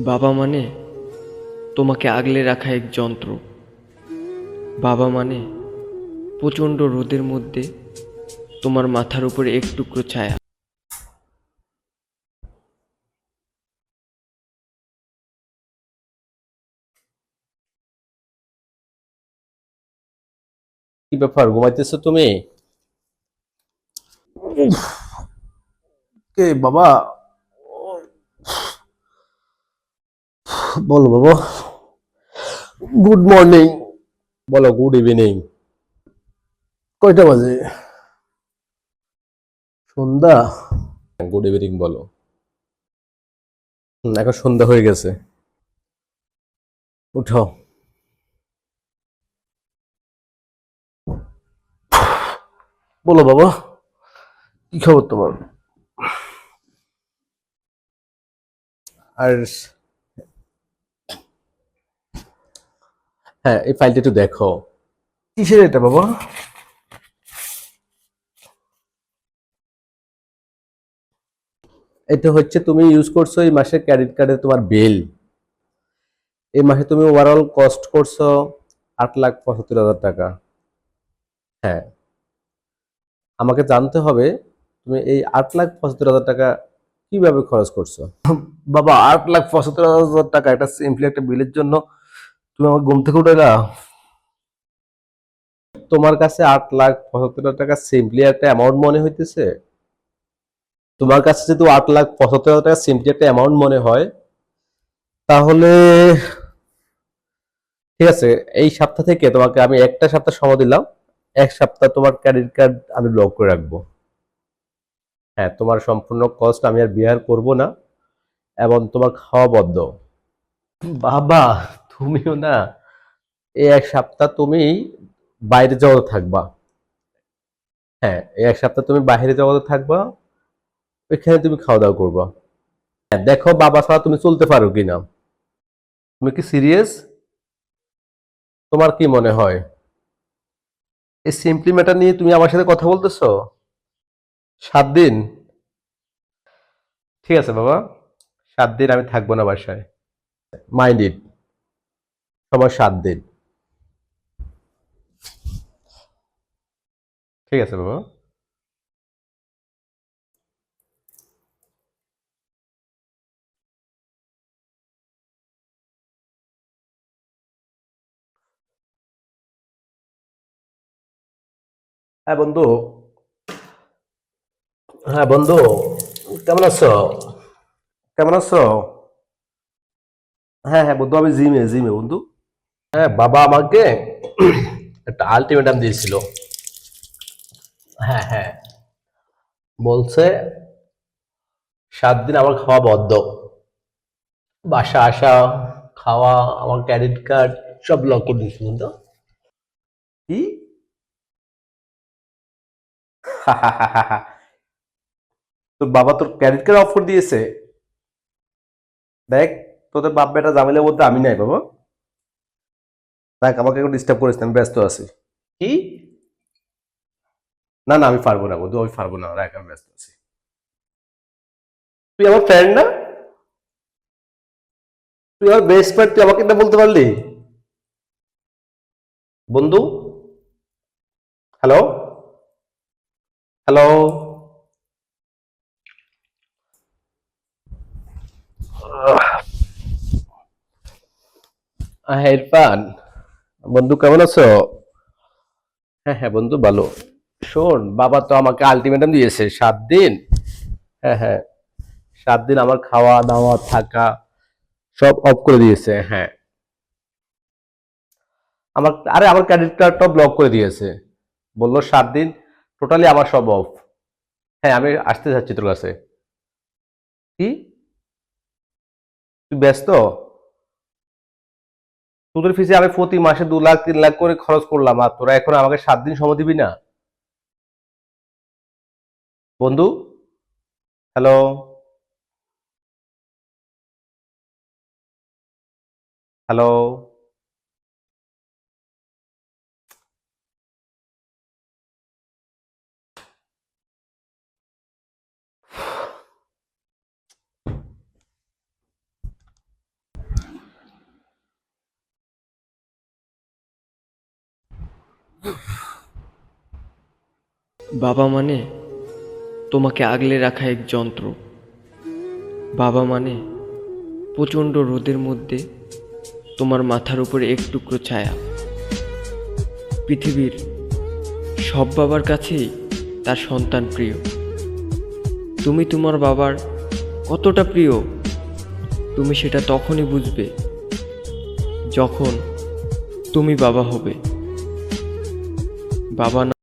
বাবা মানে তোমাকে আগলে রাখা এক যন্ত্র। বাবা মানে প্রচণ্ড রোদের মধ্যে তোমার মাথার উপরে এক টুকরো ছায়া। কি ব্যাপার ঘুমাইতেছো তুমি? কে বাবা? বলো বাবা। গুড মর্নিং বলো গুড ইভিনিং কয়টা বাজে? সন্ধ্যা? গুড ইভিনিং বলো। এখন সন্ধ্যা হয়ে গেছে। উঠো। বলো বাবা কি খবর তোমার? আর হ্যাঁ এই ফাইলটা একটু দেখো। কিসের এটা বাবা? এটা হচ্ছে তুমি ইউজ করছ এই মাসের ক্রেডিট কার্ডে তোমার বিল এই মাসে তুমি ওভারঅল কস্ট করছ আট লাখ পঁচাত্তর হাজার টাকা। হ্যাঁ। আমাকে জানতে হবে তুমি এই আট লাখ পঁচাত্তর হাজার টাকা কীভাবে খরচ করছ? বাবা আট লাখ পঁচাত্তর হাজার টাকা এটা সিম্পলি একটা বিলের জন্য তুমি আমার ঘুম থেকে উঠে না তোমার কাছে আট লাখ পঁচাত্তর হাজার টাকা সিম্পলি একটা অ্যামাউন্ট মনে হইতেছে। তোমার কাছে যদি আট লাখ পঁচাত্তর হাজার টাকা সিম্পলি একটা অ্যামাউন্ট মনে হয়, তাহলে ঠিক আছে, এই সপ্তাহ থেকে তোমাকে আমি একটা সপ্তাহ সময় দিলাম। এক সপ্তাহ তোমার ক্রেডিট কার্ড আমি ব্লক করে রাখব। হ্যাঁ তোমার সম্পূর্ণ কস্ট আমি আর বিয়ার করব না, এবং তোমার খাওয়া বদ্ধ। বাবা! তুমিও না, এই এক সপ্তাহ তুমি বাইরে জগতে থাকবা। হ্যাঁ এই এক সপ্তাহ তুমি বাইরে জগতে থাকবা, ওইখানে তুমি খাওয়া দাওয়া করবা। হ্যাঁ দেখো বাবা ছাড়া তুমি চলতে পারো কি না। তুমি কি সিরিয়াস? তোমার কি মনে হয়? এই সিম্পলি ম্যাটার নিয়ে তুমি আমার সাথে কথা বলতেছো? সাত দিন? ঠিক আছে বাবা, সাত দিন আমি থাকব না বাসায়। Mind it. সময় সাত দিন। ঠিক আছে বাবা। হ্যাঁ বন্ধু। হ্যাঁ বন্ধু, কেমন আছো? কেমন আছো? হ্যাঁ হ্যাঁ বন্ধু, আমি জিমে জিমে বন্ধু। হ্যাঁ বাবা আমাকে একটা আলটিমেটাম দিয়েছিল। হ্যাঁ হ্যাঁ। বলছে, সাত দিন আমার খাওয়া বদ্ধ বাসা আসা, খাওয়া, আমার ক্রেডিট কার্ড সব লক করে দিয়েছিল বন্ধু কি? তোর বাবা তোর ক্রেডিট কার্ড অফার দিয়েছে। দেখ, তোদের বাপ বেটা জামিলের মধ্যে আমি নাই, বাবা। দেখ আমাকে এখন ডিস্টার্ব করিস না, আমি ব্যস্ত আছি। কি? না না আমি পারব না বন্ধু আমি পারব না দেখ আমি ব্যস্ত আছি। তুই আমার ফ্রেন্ড না? তুই আমার বেস্ট ফ্রেন্ড তুই আমাকে এটা বলতে পারলি? বন্ধু? হ্যালো হ্যালো হ্যাঁ ইরফান বন্ধু, কেমন আছো? হ্যাঁ হ্যাঁ বন্ধু, ভালো। শোন, বাবা তো আমাকে আলটিমেটাম দিয়েছে, সাত দিন। হ্যাঁ হ্যাঁ সাত দিন আমার খাওয়া দাওয়া থাকা সব অফ করে দিয়েছে হ্যাঁ। আমার, আরে, আমার ক্রেডিট কার্ডটা ব্লক করে দিয়েছে। বলল, সাত দিন টোটালি আমার সব অফ হ্যাঁ আমি আসতে যাচ্ছি তোর কাছে। কি? তুই ব্যস্ত? তোদের ফিসে আমি প্রতি মাসে দু লাখ, তিন লাখ করে খরচ করলাম, আর তোরা এখন আমাকে সাত দিন সময় দিবি না? বন্ধু? হ্যালো হ্যালো বাবা মানে তোমাকে আগলে রাখা এক যন্ত্র। বাবা মানে প্রচণ্ড রোদের মধ্যে তোমার মাথার উপরে এক টুকরো ছায়া। পৃথিবীর সব বাবার কাছেই তার সন্তান প্রিয়। তুমি তোমার বাবার কতটা প্রিয়, তুমি সেটা তখনই বুঝবে যখন তুমি বাবা হবে। বাবা না